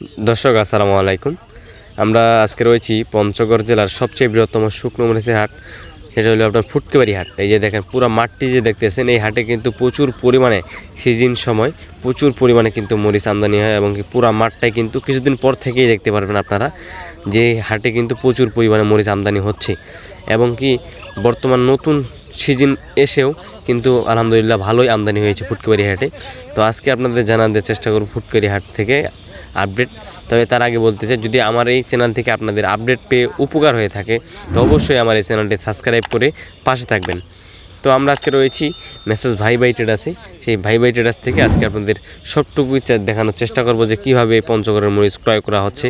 দর্শক, আসসালামু আলাইকুম। আমরা আজকে রয়েছি পঞ্চগড় জেলার সবচেয়ে বৃহত্তম শুকনো মরিচের হাট। সেটা হলো আপনার ফুটকেবাড়ি হাট। এই যে দেখেন, পুরো মাঠটি যে দেখতেছেন, এই হাটে কিন্তু প্রচুর পরিমাণে সিজন সময়, প্রচুর পরিমাণে কিন্তু মরিচ আমদানি হয় এবং পুরো মাঠটাই কিন্তু কিছুদিন পর থেকেই দেখতে পারবেন আপনারা যে হাটে কিন্তু প্রচুর পরিমাণে মরিচ আমদানি হচ্ছে। এবং কি বর্তমান নতুন সিজন এসেও কিন্তু আলহামদুলিল্লাহ ভালোই আমদানি হয়েছে ফুটকারি হাটে। তো আজকে আপনাদের জানাতে চেষ্টা করব ফুটকারি হাট থেকে আপডেট তবে তার আগে বলতে চাই, যদি আমার এই চ্যানেল থেকে আপনাদের আপডেট পেয়ে উপকার হয়ে থাকে, তো অবশ্যই আমার এই চ্যানেলটি সাবস্ক্রাইব করে পাশে থাকবেন। তো আমরা আজকে রয়েছি মেসেজ ভাই ভাই ট্রেডার্সে সেই ভাই ভাই ট্রেডার্স থেকে আজকে আপনাদের সবটুকু দেখানোর চেষ্টা করব যে কীভাবে পঞ্চগড়ের মরিচ ক্রয় করা হচ্ছে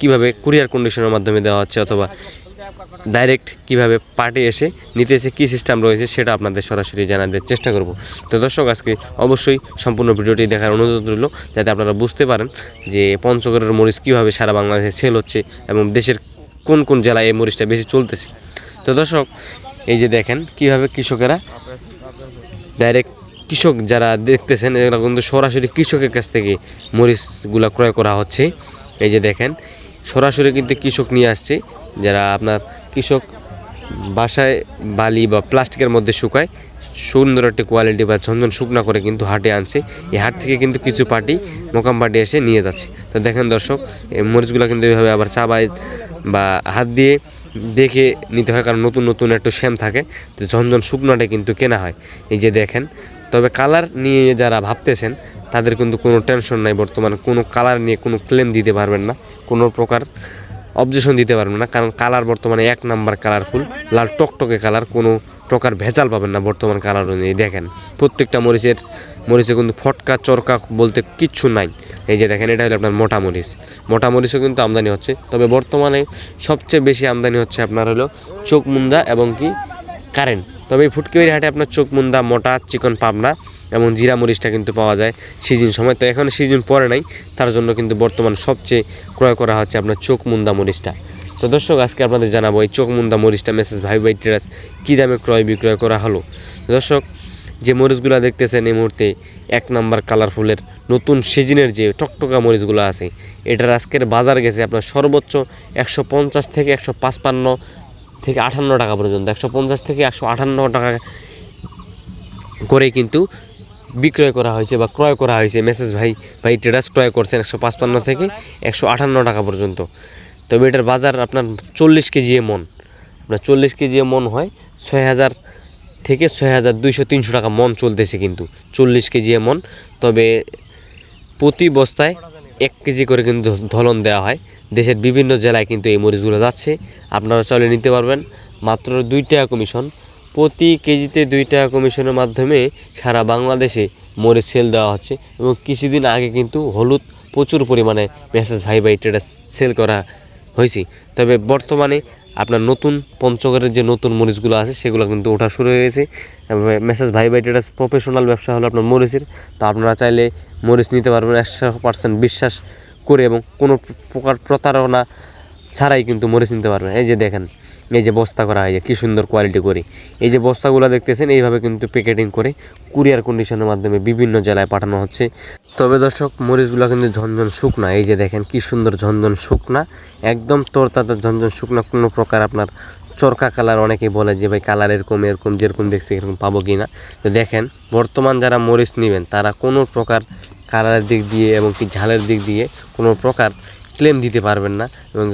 কীভাবে কুরিয়ার কন্ডিশনের মাধ্যমে দেওয়া হচ্ছে অথবা ডাইরেক্ট কীভাবে পার্টি এসে নিতেছে, কী সিস্টেম রয়েছে সেটা আপনাদের সরাসরি জানাতে চেষ্টা করব। তো দর্শক, আজকে অবশ্যই সম্পূর্ণ ভিডিওটি দেখার অনুরোধ রইল, যাতে আপনারা বুঝতে পারেন যে পঞ্চগড়ের মরিচ কীভাবে সারা বাংলাদেশে সেল হচ্ছে এবং দেশের কোন কোন জেলায় এই মরিচটা বেশি চলতেছে। তো দর্শক, এই যে দেখেন কীভাবে কৃষকেরা ডাইরেক্ট কৃষক যারা দেখতেছেন এগুলো কিন্তু সরাসরি কৃষকের কাছ থেকে মরিচগুলা ক্রয় করা হচ্ছে। এই যে দেখেন, সরাসরি কিন্তু কৃষক নিয়ে আসছে। যারা আপনার কৃষক বাসায় বালি বা প্লাস্টিকের মধ্যে শুকায়, সুন্দর একটি কোয়ালিটি বা ঝনঝন শুকনা করে কিন্তু হাটে আনছে। এই হাট থেকে কিন্তু কিছু পার্টি, মোকাম পার্টি এসে নিয়ে যাচ্ছে। তো দেখেন দর্শক, এই মরিচগুলো কিন্তু এইভাবে আবার চাবায় বা হাত দিয়ে দেখে নিতে হয়, কারণ নতুন নতুন একটু শ্যাম থাকে। তো ঝনঝন শুকনাটা কিন্তু কেনা হয়। এই যে দেখেন, তবে কালার নিয়ে যারা ভাবতেছেন, তাদের কিন্তু কোনো টেনশন নাই বর্তমানে। কোনো কালার নিয়ে কোনো ক্লেম দিতে পারবেন না। কোনো প্রকার অবজেকশন দিতে পারবেন না, কারণ কালার বর্তমানে এক নাম্বার কালারফুল লাল টকটকে কালার কোনো প্রকার ভেজাল পাবেন না বর্তমান কালার অনুযায়ী। দেখেন, প্রত্যেকটা মরিচের, মরিচে কিন্তু ফটকা, চরকা বলতে কিচ্ছু নাই। এই যে দেখেন, এটা হলো আপনার মোটা মরিচ। মোটা মরিচও কিন্তু আমদানি হচ্ছে, তবে বর্তমানে সবচেয়ে বেশি আমদানি হচ্ছে আপনার হলো চোখ মুন্দা এবং কি কারেন্ট তবে এই ফুটকিবাড়ি হাটে আপনার চোখ মুন্দা, মোটা, চিকন পাবনা এবং জিরা মরিচটা কিন্তু পাওয়া যায় সিজন সময়। তো এখন সিজন পরে নাই, তার জন্য কিন্তু বর্তমান সবচেয়ে ক্রয় করা হচ্ছে আপনার চোখ মুন্দা মরিচটা। তো দর্শক, আজকে আপনাদের জানাব এই চোখ মুন্দা মরিচটা মেসেজ ভাই ভাই টেরাস কী দামে ক্রয় বিক্রয় করা হলো। দর্শক, যে মরিচগুলো দেখতেছেন এই মুহূর্তে এক নাম্বার কালারফুলের নতুন সিজনের যে টকটকা মরিচগুলো আছে, এটার আজকের বাজার গেছে আপনার সর্বোচ্চ একশো পঞ্চাশ থেকে একশো পাঁচপান্ন থেকে আটান্ন টাকা পর্যন্ত। একশো পঞ্চাশ থেকে একশো আটান্ন টাকা করে কিন্তু বিক্রয় করা হয়েছে বা ক্রয় করা হয়েছে। মেসেজ ভাই ভাই ট্রেডার্স ক্রয় করছেন একশো পাঁচপান্ন থেকে একশো আটান্ন টাকা পর্যন্ত। তবে এটার বাজার আপনার চল্লিশ কেজি মন। আপনার চল্লিশ কেজি মন হয় ছয় হাজার থেকে ছয় হাজার দুইশো তিনশো টাকা মন চলতেছে কিন্তু, চল্লিশ কেজি মন। তবে প্রতি বস্তায় এক কেজি করে কিন্তু ধলন দেওয়া হয়। দেশের বিভিন্ন জেলায় কিন্তু এই মরিচগুলো যাচ্ছে। আপনারা চলে নিতে পারবেন। মাত্র দুই টাকা কমিশন। প্রতি কেজিতে দুই টাকা কমিশনের মাধ্যমে সারা বাংলাদেশে মরিচ সেল দেওয়া হচ্ছে এবং কিছুদিন আগে কিন্তু হলুদ প্রচুর পরিমাণে মেসেজ ভাই ভাই ট্রেডার্স সেল করা হয়েছে। তবে বর্তমানে আপনার নতুন পঞ্চগড়ের যে নতুন মরিচগুলো আছে, সেগুলো কিন্তু ওঠা শুরু হয়ে গেছে। মেসেজ ভাই ভাই ট্রেডার্স প্রফেশনাল ব্যবসা হলো আপনার মরিচের। তো আপনারা চাইলে মরিচ নিতে পারবেন, একশো পার্সেন্ট বিশ্বাস করে এবং কোনো প্রকার প্রতারণা ছাড়াই কিন্তু মরিচ নিতে পারবেন। এই যে দেখেন এই যে বস্তা করা হয় কী সুন্দর কোয়ালিটি করে। এই যে বস্তাগুলো দেখতেছেন, এইভাবে কিন্তু প্যাকেটিং করে কুরিয়ার কন্ডিশনের মাধ্যমে বিভিন্ন জেলায় পাঠানো হচ্ছে। তবে দর্শক, মরিচগুলো কিন্তু ঝনঝন শুকনা। এই যে দেখেন কি সুন্দর ঝনঝন শুকনা। একদম তোর তোরতাজা ঝনঝন শুকনা, কোনো প্রকার আপনার চরকা কালার অনেকেই বলে যে, ভাই, কালার এরকম এরকম, যেরকম দেখছি, এরকম পাবো কি না? তো দেখেন, বর্তমান যারা মরিচ নেবেন, তারা কোনো প্রকার কালারের দিক দিয়ে এবং কি ঝালের দিক দিয়ে কোনো প্রকার ক্লেম দিতে পারবেন না। এবং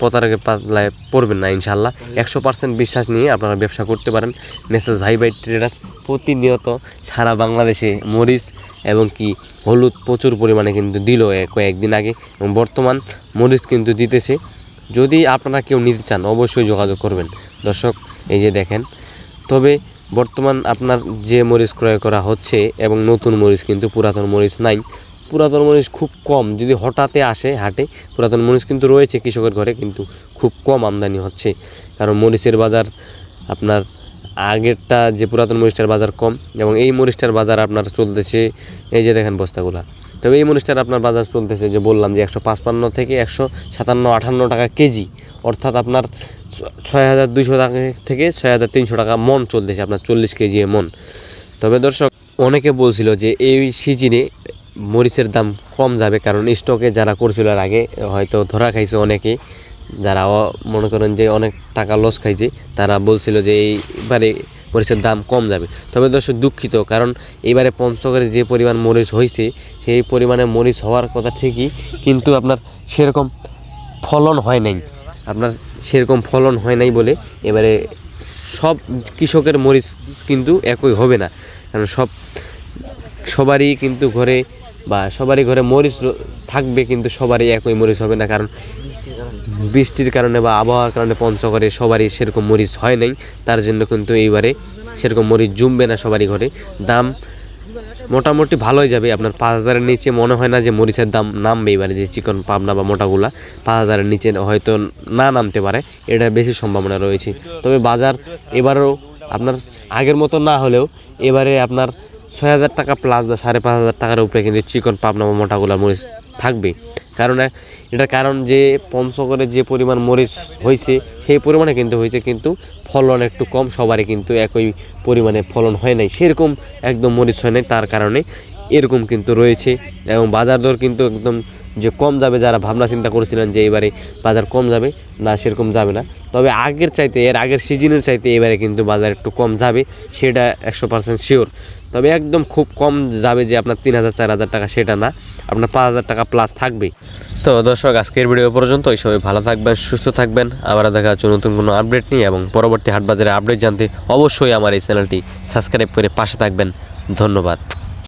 প্রতারকে পাল্লায় পড়বেন না ইনশাল্লাহ একশো পার্সেন্ট বিশ্বাস নিয়ে আপনারা ব্যবসা করতে পারেন। মেসেজ ভাই ভাই ট্রেডার্স প্রতিনিয়ত সারা বাংলাদেশে মরিচ এবং কি হলুদ প্রচুর পরিমাণে কিন্তু দিল কয়েকদিন আগে এবং বর্তমান মরিচ কিন্তু দিতেছে। যদি আপনারা কেউ নিতে চান, অবশ্যই যোগাযোগ করবেন। দর্শক, এই যে দেখেন, তবে বর্তমান আপনার যে মরিচ ক্রয় করা হচ্ছে এবং নতুন মরিচ কিন্তু পুরাতন মরিচ নাই পুরাতন মরিচ খুব কম। যদি হঠাৎই আসে হাটে, পুরাতন মরিচ কিন্তু রয়েছে কৃষকের ঘরে, কিন্তু খুব কম আমদানি হচ্ছে। কারণ মরিচের বাজার আপনার আগেরটা যে পুরাতন মরিচটার বাজার কম, এবং এই মরিচটার বাজার আপনার চলতেছে, এই যে দেখেন বস্তাগুলা। তবে এই মরিচটার আপনার বাজার চলতেছে, যে বললাম যে একশো পাঁচপান্ন থেকে একশো সাতান্ন আটান্ন টাকা কেজি। অর্থাৎ আপনার ছয় হাজার দুইশো টাকা থেকে ছয় হাজার তিনশো টাকা মন চলতেছে, আপনার চল্লিশ কেজি মন। তবে দর্শক, অনেকে বলছিল যে এই সিজনে মরিচের দাম কম যাবে, কারণ স্টকে যারা করছিল এর আগে, হয়তো ধরা খাইছে অনেকে যারা মনে করেন যে অনেক টাকা লস খাইছে, তারা বলছিল যে এইবারে মরিচের দাম কম যাবে। তবে দর্শক, দুঃখিত, কারণ এবারে পঞ্চগড়ে যে পরিমাণ মরিচ হয়েছে সেই পরিমাণে মরিচ হওয়ার কথা ঠিকই, কিন্তু আপনার সেরকম ফলন হয় নাই। আপনার সেরকম ফলন হয় নাই বলে এবারে সব কৃষকের মরিচ কিন্তু একই হবে না। কারণ সব, সবারই কিন্তু ঘরে বা সবারই ঘরে মরিচ থাকবে কিন্তু সবারই একই মরিচ হবে না, কারণ বৃষ্টির কারণে বা আবহাওয়ার কারণে পঞ্চগড়ে সবারই সেরকম মরিচ হয় নাই। তার জন্য কিন্তু এইবারে সেরকম মরিচ জমবে না সবারই ঘরে। দাম মোটামুটি ভালোই যাবে। আপনার পাঁচ হাজারের নিচে মনে হয় না যে মরিচের দাম নামবে এবারে যে চিকন পাবনা বা মোটাগুলা। পাঁচ হাজারের নিচে হয়তো না নামতে পারে, এটা বেশি সম্ভাবনা রয়েছে। তবে বাজার এবারও আপনার আগের মতো না হলেও এবারে আপনার ছয় হাজার টাকা প্লাস বা সাড়ে পাঁচ হাজার টাকার উপরে কিন্তু চিকন পাবনা বা মোটাগুলা মরিচ থাকবে কারণ এটার কারণ যে পঞ্চগড়ে যে পরিমাণ মরিচ হয়েছে সেই পরিমাণে কিন্তু হয়েছে কিন্তু ফলন একটু কম, সবারই কিন্তু একই পরিমাণে ফলন হয় নাই। সেরকম একদম মরিচ হয় নাই, তার কারণে এরকম কিন্তু রয়েছে এবং বাজার দর কিন্তু একদম যে কম যাবে যারা ভাবনা চিন্তা করেছিলেন যে এবারে বাজার কম যাবে, না সেরকম যাবে না। তবে আগের চাইতে, এর আগের সিজনের চাইতে এবারে কিন্তু বাজার একটু কম যাবে, সেটা একশো পার্সেন্ট শিওর তবে একদম খুব কম যাবে যে আপনার তিন হাজার, চার হাজার টাকা, সেটা না। আপনার পাঁচ হাজার টাকা প্লাস থাকবে। তো দর্শক, আজকের ভিডিও পর্যন্ত এই সবাই ভালো থাকবেন, সুস্থ থাকবেন। আবার দেখা হচ্ছে নতুন কোনো আপডেট নিয়ে এবং পরবর্তী হাটবাজারের আপডেট জানতে অবশ্যই আমার এই চ্যানেলটি সাবস্ক্রাইব করে পাশে থাকবেন। ধন্যবাদ।